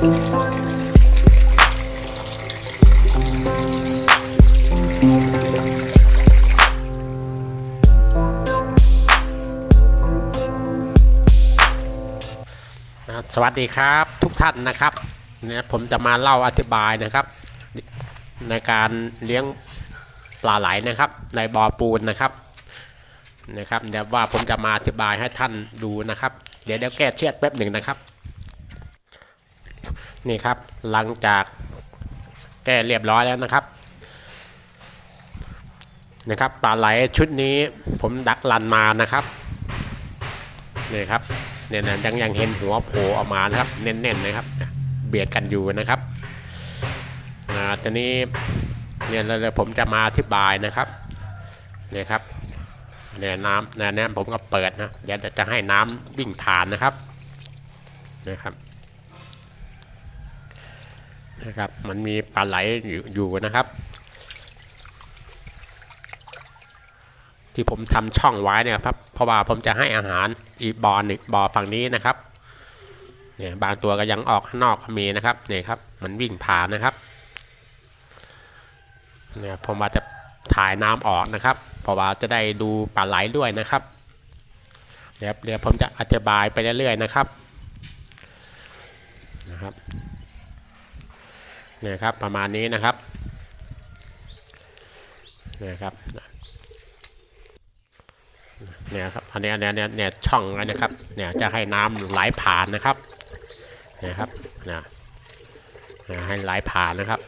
สวัสดีครับทุกท่านนะครับเนี่ยผมจะมาเล่าอธิบายนะครับ ในการเลี้ยงปลาไหลนะครับ ในบ่อปูนนะครับนะครับเดี๋ยวว่าผมจะมาอธิบายให้ท่านดูนะครับ เดี๋ยวเดี๋ยวแก้เชือกแป๊บหนึ่งนะครับ นี่ครับหลังจากแก้เรียบร้อยแล้วนะครับนะครับปลาไหลชุดนี้ผมดักลันมานะครับนี่ครับเนี่ยนะยังยังเห็นหัวโผล่ออกมานะครับเน้นๆนะครับ เบียดกันอยู่นะครับอ่าตอนนี้เนี่ยเราผมจะมาอธิบายนะครับเนี่ยครับเนี่ยน้ำเนี่ยเนี่ยผมก็เปิดนะเดี๋ยวจะให้น้ำวิ่งผ่านนะครับนะครับ นะครับ มันมีปลาไหลอยู่ยนะครับ ที่ผมทำช่องไว้เนี่ยครับเพราะว่าผมจะให้อาหารอีบอหนึ่งบอฝั่งนี้นะครับเนี่ยบางตัวก็ยังออกข้างนอกมีนะครับเนี่ยครับ มันวิ่งผ่านนะครับเนี่ยผมว่าจะถ่ายน้ำออกนะครับ เพราะว่าจะได้ดูปลาไหลด้วยนะครับเดี๋ยวเดี๋ยวผมจะอธิบายไปเรื่อยๆนะครับนะครับ นี่ยครับประมาณนี้นะครับเนี่ยครับเนี่ยครับอันนี้เนี่ยเนี่ยเนี่ยช่องนะครับเนี่ยจะให้น้ำไหลผ่านนะครับเนี่ยครับนะให้ไหลผ่านนะครับ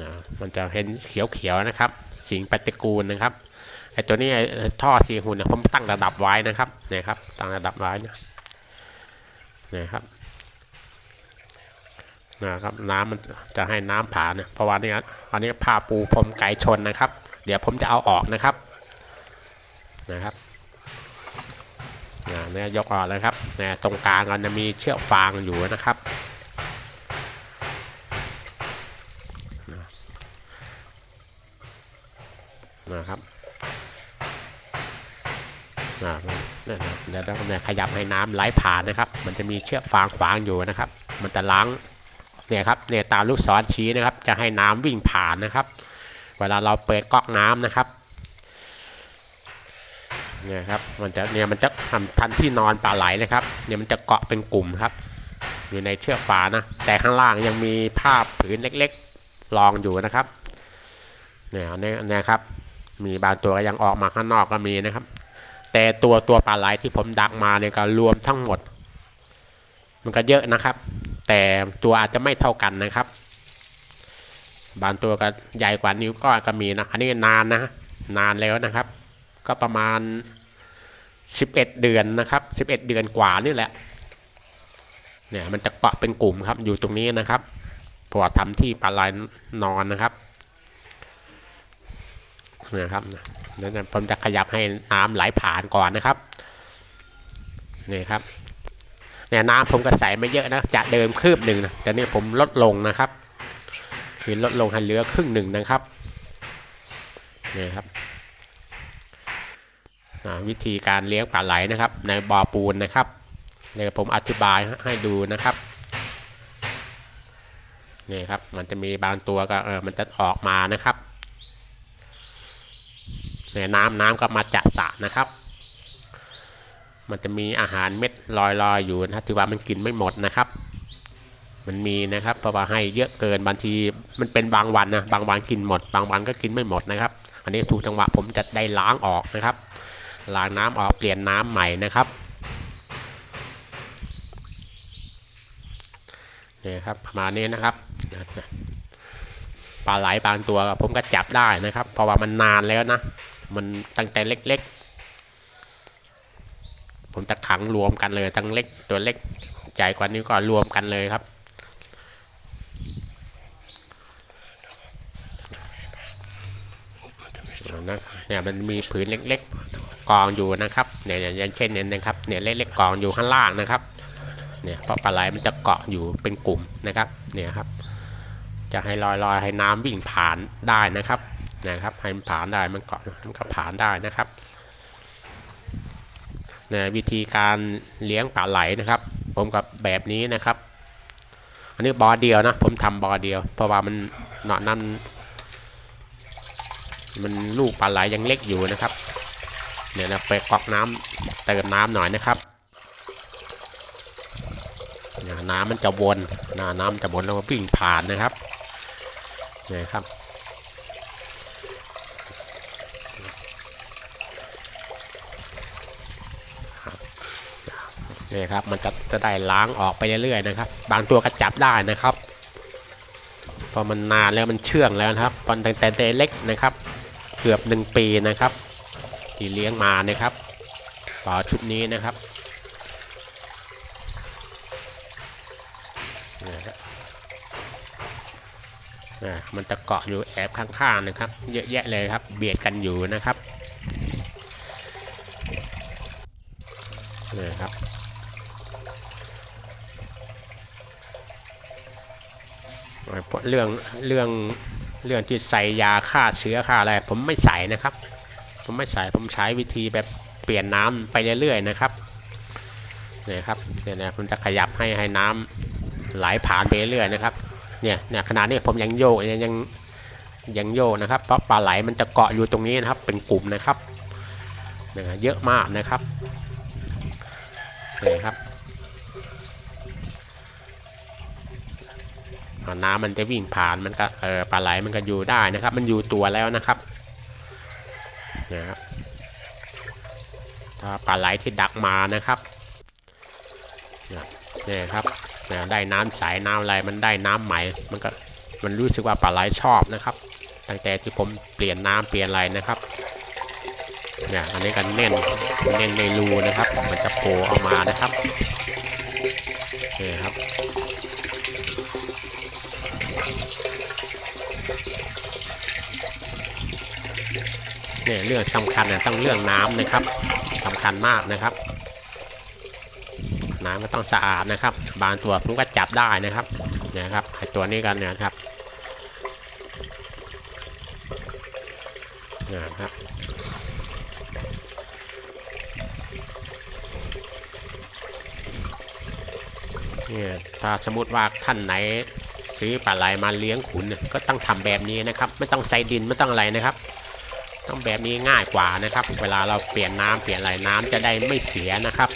นะมันจะเห็นเขียวๆนะครับ สิงปฏิกูลนะครับไอตัวนี้ไอ้ท่อสีหุ่นเนี่ยผมตั้งระดับไว้นะครับเนี่ยครับตั้งระดับไว้นะเนี่ยครับ นะครับน้ำมันจะให้น้ำผ่านนะเพราะว่านี่อันนี้ผ้าปูพรมไก่ชนนะครับ เดี๋ยวผมจะเอาออกนะครับนะครับเนี่ยยกออกเลยครับเนี่ยตรงกลางมันจะมีเชือกฟางอยู่นะครับนะครับเนี่ยเดี๋ยวเราเนี่ยขยับให้น้ำไหลผ่านนะครับ มันจะมีเชือกฟางขวางอยู่นะครับ มันจะล้าง เนี่ยครับเนี่ยตามลูกศรชี้นะครับ จะให้น้ำวิ่งผ่านนะครับ เวลาเราเปิดก๊อกน้ำนะครับเนี่ยครับมันจะเนี่ยมันจะทำทันที่นอนปลาไหลนะครับเนี่ยมันจะเกาะเป็นกลุ่มครับ อยู่ในเชือกฝานะแต่ข้างล่างยังมีผ้าผืนเล็กๆรองอยู่นะครับเนี่ยเนี่ยเนี่ยครับ มีบางตัวก็ยังออกมาข้างนอกก็มีนะครับ แต่ตัวตัวปลาไหลที่ผมดักมาเนี่ยก็รวมทั้งหมด มันก็เยอะนะครับ แต่ตัวอาจจะไม่เท่ากันนะครับ บางตัวก็ใหญ่กว่านิ้วก้อยก็มีนะอันนี้นานนะนานแล้วนะครับ ก็ประมาณ 11 เดือนนะครับ 11 เดือนกว่านี่แหละเนี่ยมันจะเกาะเป็นกลุ่มครับอยู่ตรงนี้นะครับพราะว่าทำที่ปลาไหลนอนนะครับนะครับแล้วผมจะขยับให้น้ำไหลผ่านก่อนนะครับนี่ครับ เนี่ยน้ำผมก็ใส่ไม่เยอะนะจะเดิมคืบหนึ่งนะแต่นี่ผมลดลงนะครับ คือลดลงให้เหลือครึ่งหนึ่งนะครับนี่ครับวิธีการเลี้ยงปลาไหลนะครับ ในบ่อปูนนะครับเดี๋ยวผมอธิบายให้ดูนะครับนี่ครับมันจะมีบางตัวก็เออมันจะออกมานะครับเนี่ยน้ำน้ำก็มาจากสระนะครับ มันจะมีอาหารเม็ดลอยๆออยู่นะถือว่ามันกินไม่หมดนะครับ มันมีนะครับเพราะว่าให้เยอะเกินบางทีมันเป็นบางวันนะบางวันกินหมด บางวันก็กินไม่หมดนะครับ อันนี้ถูกจังหวะผมจะได้ล้างออกนะครับล้างน้ำออกเปลี่ยนน้ำใหม่นะครับนี่ครับประมาณนี้นะครับปลาไหลบางตัวผมก็จับได้นะครับ เพราะว่ามันนานแล้วนะมันตั้งแต่เล็ก ผมจะขังรวมกันเลยทั้งเล็กตัวเล็กใหญ่กว่านี้ก็รวมกันเลยครับ นะเนี่ยมันมีผืนเล็กๆกองอยู่นะครับเนี่ยอย่างเช่นเนี่ยนะครับเนี่ยเล็กๆกองอยู่ข้างล่างนะครับเนี่ยเพราะปลาไหลมันจะเกาะอยู่เป็นกลุ่มนะครับเนี่ยครับ จะให้ลอยๆให้น้ำวิ่งผ่านได้นะครับนะครับให้มันผ่านได้มันเกาะมันก็ผ่านได้นะครับ นี่ยวิธีการเลี้ยงปลาไหลนะครับ ผมกับแบบนี้นะครับ อันนี้บอเดียวนะ ผมทำบอเดียว เพราะว่ามันเนาะนั่นมันลูกปลาไหลยังเล็กอยู่นะครับ เดี๋ยวเราไปกรอกน้ำเติมน้ำหน่อยนะครับนี่ยน้ำมันจะวนนะน้ำจะวนแล้วก็วิ่งผ่านนะครับนี่ครับ นี่ครับมันจะจะได้ล้างออกไปเรื่อยๆนะครับ บางตัวก็จับได้นะครับพอมันนานแล้วมันเชื่องแล้วนะครับตอนแต่แต่เล็กนะครับ เกือบหนึ่งปีนะครับ ที่เลี้ยงมานะครับต่อชุดนี้นะครับมันจะเกาะอยู่แอบข้างๆนะครับ เยอะแยะเลยครับ เบียดกันอยู่นะครับนี่ครับ เรื่องเรื่องเรื่องที่ใส่ยาฆ่าเชื้อฆ่าอะไรผมไม่ใส่นะครับ ผมไม่ใส่ผมใช้วิธีแบบเปลี่ยนน้ำไปเรื่อยๆนะครับเนี่ยครับเนี่ยนะผมจะขยับให้ให้น้ำไหลผ่านไปเรื่อยๆนะครับเนี่ยเนี่ยขนาดนี้ผมยังโยกยังยังยังโยกนะครับเพราะปลาไหลมันจะเกาะอยู่ตรงนี้นะครับ เป็นกลุ่มนะครับเนี่ยเยอะมากนะครับเนี่ยครับ อ่า น้ำมันจะวิ่งผ่านมันก็เออปลาไหลมันก็อยู่ได้นะครับ มันอยู่ตัวแล้วนะครับนะครับถ้าปลาไหลที่ดักมานะครับเนี่ยเนี่ยครับเนี่ยได้น้ำใสน้ำอะไรมันได้น้ำใหม่มันก็มันรู้สึกว่าปลาไหลชอบนะครับตั้งแต่ที่ผมเปลี่ยนน้ำเปลี่ยนอะไรนะครับเนี่ยอันนี้กันแน่นแน่นในรูนะครับ มันจะโผล่ออกมานะครับนี่ครับ เนี่ยเรื่องสำคัญนะต้องเรื่องน้ำนะครับสำคัญมากนะครับ น้ำก็ต้องสะอาดนะครับ บางตัวผมก็จับได้นะครับเนี่ยครับไอตัวนี้กันนี่ยครับเนี่ยครับเนี่ยถ้าสมมติว่าท่านไหนซื้อปลาไหลมาเลี้ยงขุนก็ต้องทำแบบนี้นะครับ ไม่ต้องใส่ดินไม่ต้องอะไรนะครับ แบบนี้ง่ายกว่านะครับ เวลาเราเปลี่ยนน้ำเปลี่ยนอะไรน้ำจะได้ไม่เสียนะครับ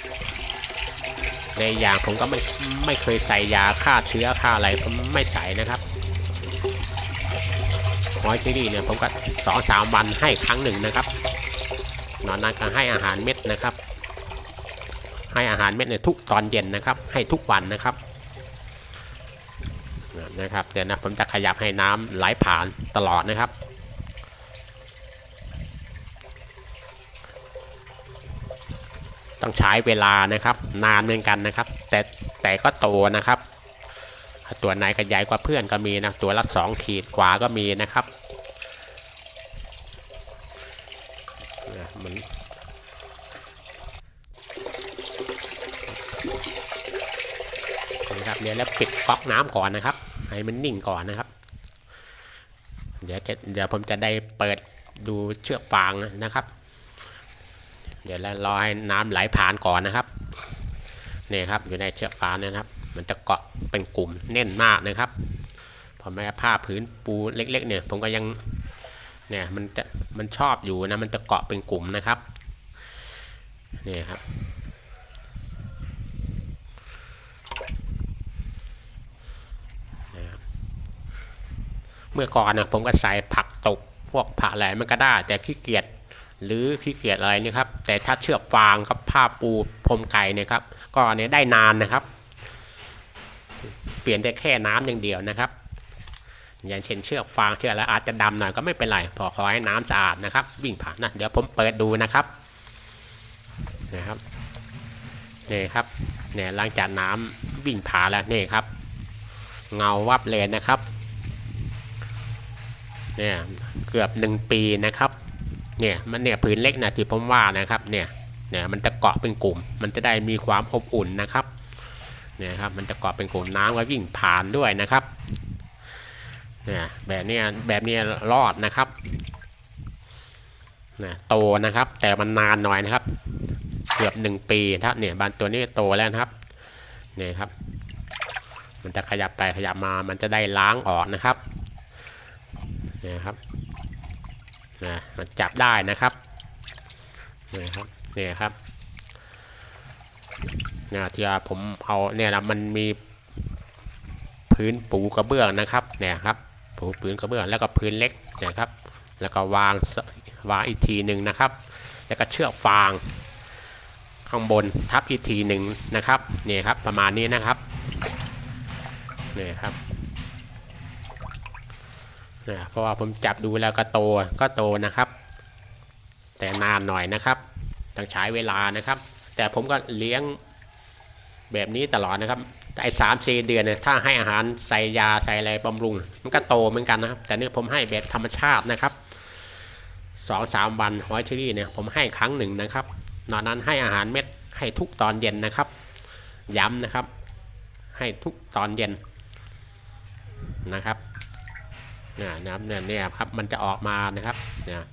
ในอย่างผมก็ไม่ไม่เคยใส่ยาฆ่าเชื้อฆ่าอะไรผมไม่ใส่นะครับหอยที่นี่เนี่ยผมก็สองสามวันให้ครั้งหนึ่งนะครับนอนนั้นก็ให้อาหารเม็ดนะครับ ให้อาหารเม็ดในยทุกตอนเย็นนะครับ ให้ทุกวันนะครับนะครับเดี๋ยวนะผมจะขยับให้น้ำไหลผ่านตลอดนะครับ ต้องใช้เวลานะครับ นานเหมือนกันนะครับ แต่แต่ก็โตนะครับ ตัวไหนก็ใหญ่กว่าเพื่อนก็มีนะตัวละสองขีดกว่าก็มีนะครับเนี่ยมันนะครับเดี๋ยวแล้วปิดก๊อกน้ำก่อนนะครับ ให้มันนิ่งก่อนนะครับ เดี๋ยวจะเดี๋ยวผมจะได้เปิดดูเชือกฟางนะครับ เดี๋ยวเรารอให้น้ำไหลผ่านก่อนนะครับนี่ครับอยู่ในเชือกฟางเนี่ยนะครับ มันจะเกาะเป็นกลุ่มแน่นมากนะครับพอแม้ผ้าผืนปูเล็ก ๆ เนี่ย ผมก็ยังเนี่ยมันจะมันชอบอยู่นะมันจะเกาะเป็นกลุ่มนะครับนี่ครับนี่ครับเมื่อก่อนนะผมก็ใส่ผักตกพวกผักอะไรมันก็ได้แต่ขี้เกียจ หรือขี้เกียจอะไรนี่ครับ แต่ถ้าเชือกฟางครับผ้าปูพรมไก่เนี่ยครับ ก็อันนี้ได้นานนะครับ เปลี่ยนได้แค่น้ำอย่างเดียวนะครับอย่างเช่นเชือกฟางเชือกอะไรอาจจะดำหน่อยก็ไม่เป็นไรพอขอให้น้ำสะอาดนะครับ วิ่งผ่านนะเดี๋ยวผมเปิดดูนะครับนะครับนี่ครับเนี่ยหลังจากน้ำวิ่งผ่านแล้วนี่ครับ เงาวับเลยนะครับเนี่ยเกือบหนึ่งปีนะครับ เนี่ยมันเนี่ยผืนเล็กนะที่ผมว่านะครับเนี่ยเนี่ยมันจะเกาะเป็นกลุ่ม มันจะได้มีความอบอุ่นนะครับเนี่ยครับมันจะเกาะเป็นกลุ่มน้ำก็วิ่งผ่านด้วยนะครับเนี่ยแบบนี้แบบนี้รอดนะครับเนี่ยโตนะครับแต่มันนานหน่อยนะครับ เกือบหนึ่งปีครับเนี่ยบานตัวนี้โตแล้วนะครับเนี่ยครับ มันจะขยับไปขยับมามันจะได้ล้างออกนะครับเนี่ยครับ นะมันจับได้นะครับเนี่ยครับเนี่ยครับเนี่ยที่ผมเอาเนี่ยนะมันมีพื้นปูกระเบื้องนะครับเนี่ยครับปูพื้นกระเบื้องแล้วก็พื้นเล็กเนี่ยครับ แล้วก็วางวางอีกทีหนึ่งนะครับ แล้วก็เชือกฟางข้างบนทับอีกทีหนึ่งนะครับนี่ครับประมาณนี้นะครับนี่ครับ นี่ยเพราะว่าผมจับดูแล้วก็โตก็โตนะครับ แต่นานหน่อยนะครับต้องใช้เวลานะครับ แต่ผมก็เลี้ยงแบบนี้ตลอดนะครับไอ้สามสี่เดือนเนี่ยถ้าให้อาหารใส่ยาใส่อะไรบำรุง มันก็โตเหมือนกันนะครับ แต่นี่ผมให้แบบธรรมชาตินะครับสองสามวันหอยเชอรี่เนี่ยผมให้ครั้งหนึ่งนะครับนอกนั้นให้อาหารเม็ดให้ทุกตอนเย็นนะครับ ย้ำนะครับ ให้ทุกตอนเย็นนะครับ นะครับเนี่ยเนี่ยครับมันจะออกมานะครับเนี่ย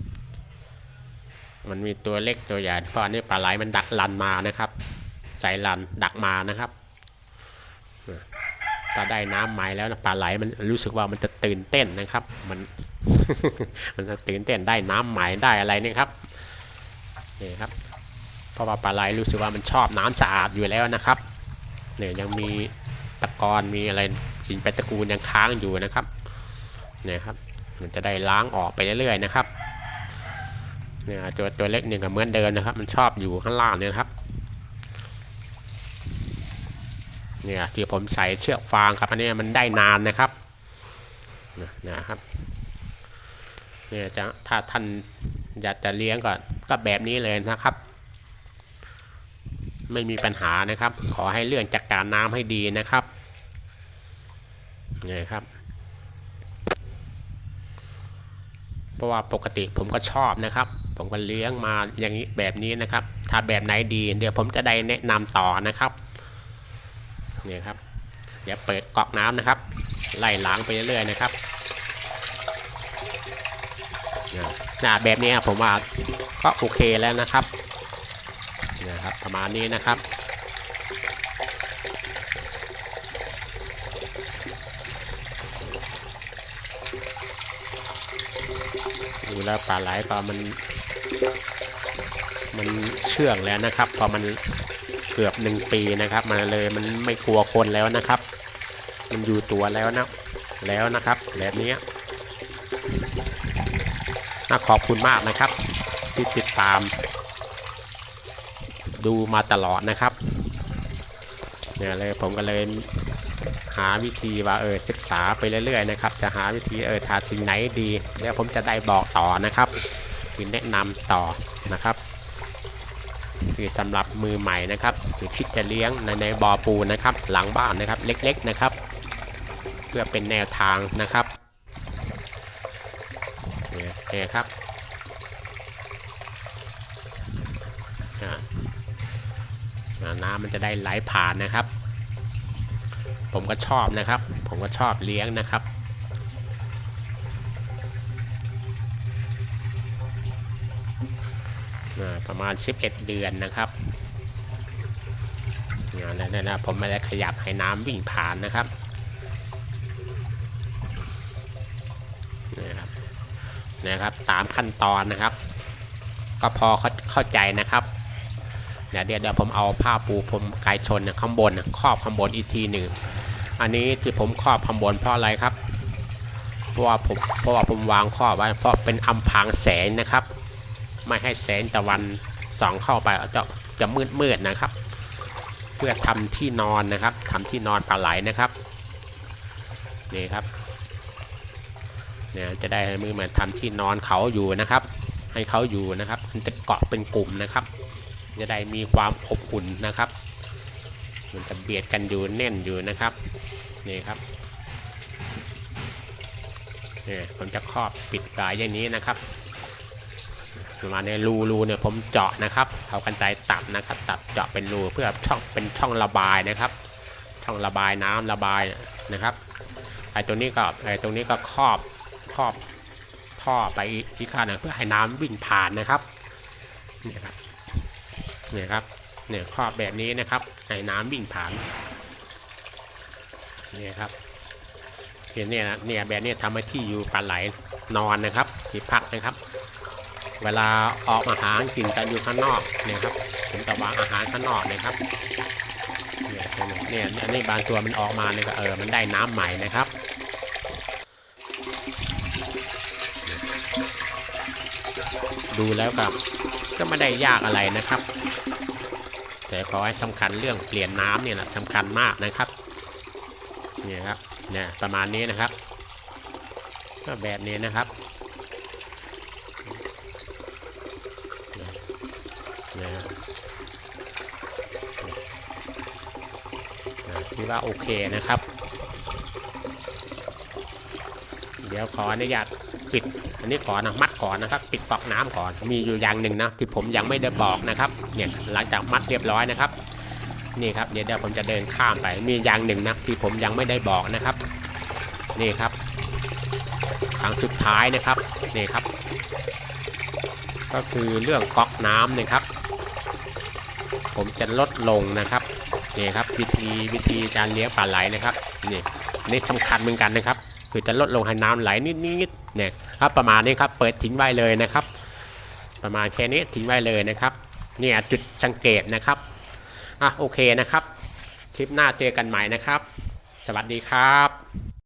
มันมีตัวเล็กตัวใหญ่เพราะอันนี้ปลาไหลมันดักลันมานะครับใส่ลันดักมานะครับถ้าได้น้ำใหม่แล้วนะปลาไหลมันรู้สึกว่ามันจะตื่นเต้นนะครับ มันมันจะตื่นเต้นได้น้ำใหม่ได้อะไรนี่ครับนี่ครับเพราะว่าปลาไหลรู้สึกว่ามันชอบน้ำสะอาดอยู่แล้วนะครับเนี่ยยังมีตะกอนมีอะไรสิ่งแปฏิกูลยังค้างอยู่นะครับ นี่ยครับ มันจะได้ล้างออกไปเรื่อยๆนะครับเนี่ยตัวตัวเล็กเนี่ยก็เหมือนเดิมนะครับ มันชอบอยู่ข้างล่างเนี่ยครับเนี่ยที่ผมใส่เชือกฟางครับอันนี้มันได้นานนะครับนะนะครับเนี่ยจะถ้าท่านอยากจะเลี้ยงก่อนก็แบบนี้เลยนะครับ ไม่มีปัญหานะครับ ขอให้เรื่องจัดกการน้ำให้ดีนะครับนี่ครับ เพราะว่าปกติผมก็ชอบนะครับ ผมก็เลี้ยงมาอย่างนี้แบบนี้นะครับ ถ้าแบบไหนดี เดี๋ยวผมจะได้แนะนำต่อนะครับนี่ครับ เดี๋ยวเปิดก๊อกน้ำนะครับ ไล่ล้างไปเรื่อยๆนะครับน้าแบบนี้ผมว่าก็โอเคแล้วนะครับนะครับประมาณนี้นะครับ ดูแล้วปลาไหลปลามัน มันเชื่องแล้วนะครับ พอมันเกือบหนึ่งปีนะครับ มันเลยมันไม่กลัวคนแล้วนะครับ มันอยู่ตัวแล้วนะแล้วนะครับแบบนี้น่าขอบคุณมากนะครับ ที่ติดตาม ดูมาตลอดนะครับเนี่ยเลยผมก็เลย หาวิธีว่าเออศึกษาไปเรื่อยๆนะครับจะหาวิธีเออทาสิ่งไหนดีแล้วผมจะได้บอกต่อนะครับคือแนะนำต่อนะครับคือสำหรับมือใหม่นะครับหรือคิดจะเลี้ยงในในบ่อปูนะครับ หลังบ้านนะครับเล็กๆนะครับ เพื่อเป็นแนวทางนะครับเนี่ยครับน้ำมันจะได้ไหลผ่านนะครับ ผมก็ชอบนะครับ ผมก็ชอบเลี้ยงนะครับ ประมาณ 11 เดือนนะครับแล้วนะผมไม่ได้ขยับให้น้ำวิ่งผ่านนะครับนะครับ นะครับ ตามขั้นตอนนะครับ ก็พอเข้าใจนะครับเดี๋ยวเดี๋ยวผมเอาผ้าปูผมไกชนข้างบนครอบข้างบนอีกทีหนึ่ง อันนี้ที่ผมครอบข้างบนเพราะอะไรครับ เพราะว่าผมเพราะว่าผมวางครอบไว้เพราะเป็นอำพางแสงนะครับ ไม่ให้แสงตะวันส่องเข้าไปจะจะมืดมืดนะครับ เพื่อทำที่นอนนะครับทำที่นอนปลาไหลนะครับนี่ครับเนี่ยจะได้มือมือนทำที่นอนเขาอยู่นะครับ ให้เขาอยู่นะครับ มันจะเกาะเป็นกลุ่มนะครับ จะได้มีความอบอุ่นนะครับ มันจะเบียดกันอยู่แน่นอยู่นะครับ นี่ครับเนี่ยผมจะครอบปิดปลายอย่างนี้นะครับมาในรูรูเนี่ยผมเจาะนะครับเอากันไกตัดนะครับ ตัดเจาะเป็นรูเพื่อช่องเป็นช่องระบายนะครับ ช่องระบายน้ำระบายนะครับไอ้ตัวนี้ก็ไอ้ตรงนี้ก็ครอบครอบท่อไปอีกข้างนึงเพื่อให้น้ำวิ่งผ่านนะครับเนี่ยครับเนี่ยครับเนี่ยครอบแบบนี้นะครับให้น้ำวิ่งผ่าน นี่ครับเห็นเนี่ยนะเนี่ยแบบเนี้ทำให้ที่อยู่ปลาไหลนอนนะครับที่พักนะครับ เวลาออกมาหากินกันอยู่ข้างนอกเนี่ยครับผมจะวางอาหารข้างนอกนะครับเนี่ยเนี่ยอันนี้บางตัวมันออกมาเนี่ยก็เออมันได้น้ำใหม่นะครับดูแล้วกับก็ไม่ได้ยากอะไรนะครับ แต่ขอให้สำคัญเรื่องเปลี่ยนน้ำเนี่ยนะสำคัญมากนะครับ นี่ยครับเนี่ยประมาณนี้นะครับ ก็แบบนี้นะครับเนี่ยนะคิดว่าโอเคนะครับ เดี๋ยวขออนุญาตปิด อันนี้ก่อนะมัดก่อนนะครับ ปิดปลักน้ำก่อน มีอยู่อย่างหนึ่งนะที่ผมยังไม่ได้บอกนะครับ เนี่ยหลังจากมัดเรียบร้อยนะครับ นี่ครับเดี๋ยวเดี๋ยวผมจะเดินข้ามไปมีอย่างหนึ่งนะที่ผมยังไม่ได้บอกนะครับ นี่ครับครั้งสุดท้ายนะครับนี่ครับ ก็คือเรื่องก๊อกน้ำนะครับ ผมจะลดลงนะครับนี่ครับวิธีวิธีการเลี้ยงปลาไหลนะครับนี่นี่สำคัญเหมือนกันนะครับ คือจะลดลงให้น้ำไหลนิดๆเนี่ยครับประมาณนี้ครับเปิดทิ้งไว้เลยนะครับ ประมาณแค่นี้ทิ้งไว้เลยนะครับเนี่ยจุดสังเกตนะครับ อะโอเคนะครับ คลิปหน้าเจอกันใหม่นะครับ สวัสดีครับ